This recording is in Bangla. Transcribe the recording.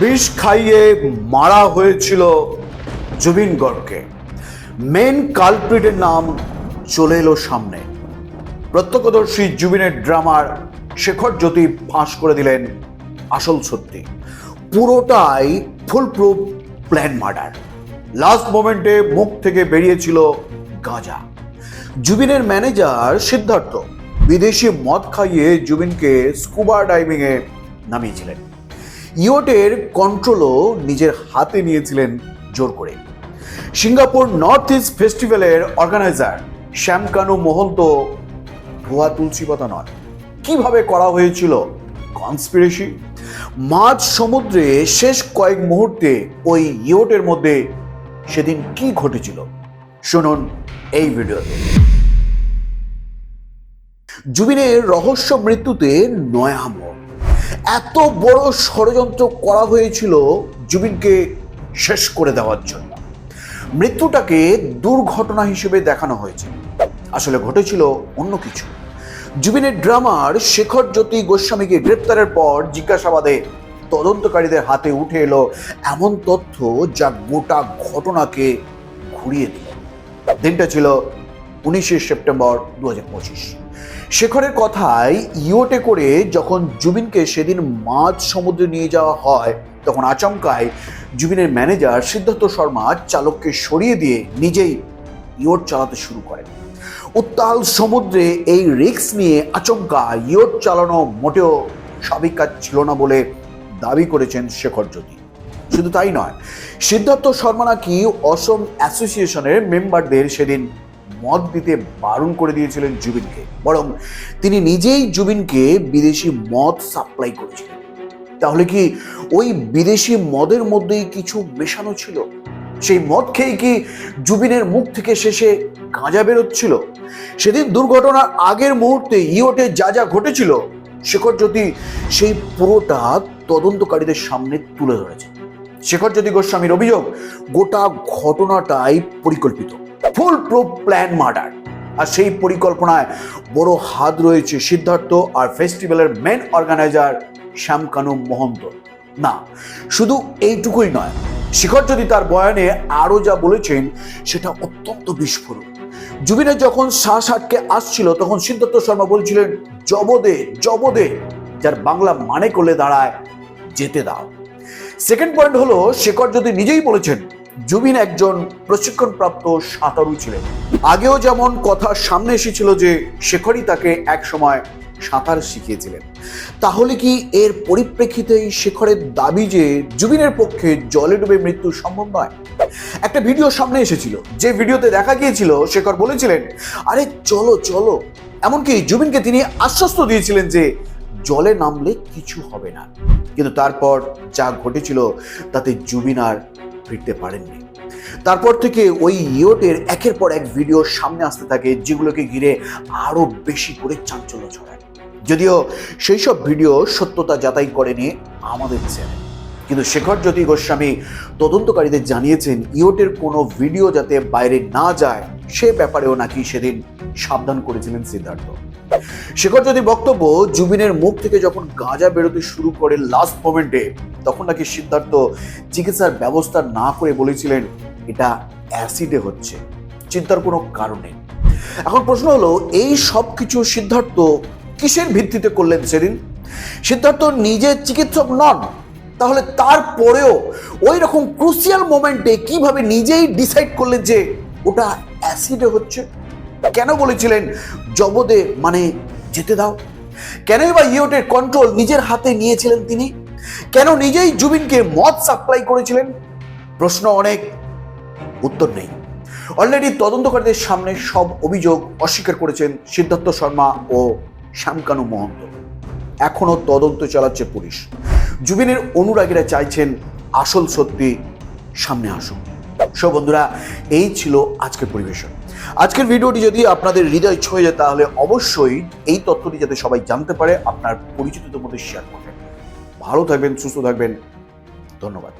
বিষ খাইয়ে মারা হয়েছিল জুবিন গড়কে মেন কালপ্রিটের নাম চলে এলো সামনে। প্রত্যক্ষদর্শী জুবিনের ড্রামার শেখর জ্যোতি ফাঁস করে দিলেন আসল সত্যি। পুরোটাই full proof plan murder last মোমেন্টে মুখ থেকে বেরিয়েছিল গাঁজা। জুবিনের ম্যানেজার সিদ্ধার্থ বিদেশি মদ খাইয়ে জুবিনকে স্কুবা ডাইভিংয়ে নামিয়েছিলেন। ইয়োটের কন্ট্রোলও নিজের হাতে নিয়েছিলেন জোর করে। সিঙ্গাপুর নর্থ ইস্ট ফেস্টিভ্যালের অর্গানাইজার শ্যামকানু মোহন্ত ভুয়া তুলসী পাতা নয় কীভাবে করা হয়েছিল কনস্পিরেসি মাঝ সমুদ্রে শেষ কয়েক মুহূর্তে ওই ইয়োটের মধ্যে সেদিন কি ঘটেছিল? শুনুন এই ভিডিওতে। জুবিনের রহস্য মৃত্যুতে নয়া এত বড় ষড়যন্ত্র করা হয়েছিল জুবিনকে শেষ করে দেওয়ার জন্য। মৃত্যুটাকে দুর্ঘটনা হিসেবে দেখানো হয়েছে। আসলে ঘটেছিল অন্য কিছু। জুবিনের ড্রামার শেখর জ্যোতি গোস্বামীকে গ্রেপ্তারের পর জিজ্ঞাসাবাদে তদন্তকারীদের হাতে উঠে এলো এমন তথ্য যা গোটা ঘটনাকে ঘুরিয়ে দিল। দিনটা ছিল উনিশে সেপ্টেম্বর দু হাজার পঁচিশ। শেখরের কথায় ইয়োটে করে যখন জুবিনকে সেদিন মাঝ সমুদ্রে নিয়ে যাওয়া হয়, তখন আচমকায় জুবিনের ম্যানেজার সিদ্ধার্থ শর্মা চালককে সরিয়ে দিয়ে নিজেই ইয়োট চালাতে শুরু করেন। উত্তাল সমুদ্রে এই রিক্স নিয়ে আচমকা ইয়োট চালানো মোটেও স্বাভাবিক কাজ ছিল না বলে দাবি করেছেন শেখর জ্যোতি। শুধু তাই নয়, সিদ্ধার্থ শর্মা নাকি অসম অ্যাসোসিয়েশনের মেম্বারদের সেদিন মদ দিতে বারণ করে দিয়েছিলেন জুবিনকে। বরং তিনি নিজেই জুবিনকে বিদেশি মদ সাপ্লাই করেছিলেন। তাহলে কি ওই বিদেশি মদের মধ্যেই কিছু মেশানো ছিল? সেই মদ খেয়ে কি জুবিনের মুখ থেকে শেষে গাঁজা বেরোচ্ছিল? সেদিন দুর্ঘটনার আগের মুহূর্তে ইয়োটে যা যা ঘটেছিল, শেখর জ্যোতি সেই পুরোটা তদন্তকারীদের সামনে তুলে ধরেছে শেখর জ্যোতি গোস্বামীর অভিযোগ, গোটা ঘটনাটাই পরিকল্পিত। প্রুফ প্ল্যান মার্ডার আর সেই পরিকল্পনায় বড় হাত রয়েছে সিদ্ধার্থ আর ফেস্টিভ্যালের মেন অর্গানাইজার শ্যামকানু মহন্ত। না, শুধু এইটুকুই নয়, শিখর যদি তার বয়ানে আরও যা বলেছেন, সেটা অত্যন্ত বিস্ফোরক। জুবিনের যখন শ্বাস আটকে আসছিল, তখন সিদ্ধার্থ শর্মা বলছিলেন জবদে জবদে যার বাংলা মানে করলে দাঁড়ায়, যেতে দাও। সেকেন্ড পয়েন্ট হলো, শেখর যদি নিজেই বলেছেন জুবিন একজন প্রশিক্ষণপ্রাপ্ত সাঁতারু ছিলেন। আগেও যেমন কথা সামনে এসেছিল যে শেখরই তাকে এক সময় সাঁতার শিখিয়েছিলেন। তাহলে কি এর পরিপ্রেক্ষিতেই শেখরের দাবি যে জুবিনের পক্ষে জলে ডুবে মৃত্যু সম্ভব নয়? একটা ভিডিও সামনে এসেছিল। যে ভিডিওতে দেখা গিয়েছিল, শেখর বলেছিলেন, আরে চলো চলো। এমনকি জুবিনকে তিনি আশ্বস্ত দিয়েছিলেন যে জলে নামলে কিছু হবে না। কিন্তু তারপর যা ঘটেছিল, তাতে জুবিন আর ফিরতে পারেননি। তারপর থেকে ওই ইয়োটের একের পর এক ভিডিও সামনে আসতে থাকে, যেগুলোকে ঘিরে আরও বেশি করে চাঞ্চল্য ছড়ায়। যদিও সেই সব ভিডিও সত্যতা যাচাই করেনি আমাদের চ্যানেল। কিন্তু শেখর জ্যোতি গোস্বামী তদন্তকারীদের জানিয়েছেন, ইয়োটের কোনো ভিডিও যাতে বাইরে না যায়, সে ব্যাপারেও নাকি সেদিন সাবধান করেছিলেন সিদ্ধার্থ। শেখর যদি বক্তব্য জুবিনের মুখ থেকে যখন গাঁজা বেরোতে শুরু করে লাস্ট মোমেন্টে তখন নাকি সিদ্ধার্থ চিকিৎসার ব্যবস্থা না করে বলেছিলেন, এটা অ্যাসিডে হচ্ছে। চিন্তার কোনো কারণে এখন প্রশ্ন হলো, এই সব কিছু সিদ্ধার্থ কিসের ভিত্তিতে করলেন সেদিন? সিদ্ধার্থ নিজে চিকিৎসক নন, তাহলে তারপরেও ওই রকম ক্রুসিয়াল মোমেন্টে কীভাবে নিজেই ডিসাইড করলেন যে ওটা অ্যাসিডে হচ্ছে? কেন বলেছিলেন জবদে মানে যেতে দাও? কেনই বা ইয়োটের কন্ট্রোল নিজের হাতে নিয়েছিলেন তিনি? কেন নিজেই জুবিনকে মদ সাপ্লাই করেছিলেন? প্রশ্ন অনেক, উত্তর নেই। অলরেডি তদন্তকারীদের সামনে সব অভিযোগ অস্বীকার করেছেন সিদ্ধার্থ শর্মা ও শ্যামকানু মহন্ত। এখনও তদন্ত চালাচ্ছে পুলিশ। জুবিনের অনুরাগীরা চাইছেন আসল সত্যি সামনে আসুক। সব বন্ধুরা, এই ছিল আজকের পরিবেশন। আজকের ভিডিওটি যদি আপনাদের হৃদয় ছুঁয়ে যায়, তাহলে অবশ্যই এই তথ্যটি যাতে সবাই জানতে পারে, আপনার পরিচিতদের মধ্যে শেয়ার করবেন। ভালো থাকবেন, সুস্থ থাকবেন। ধন্যবাদ।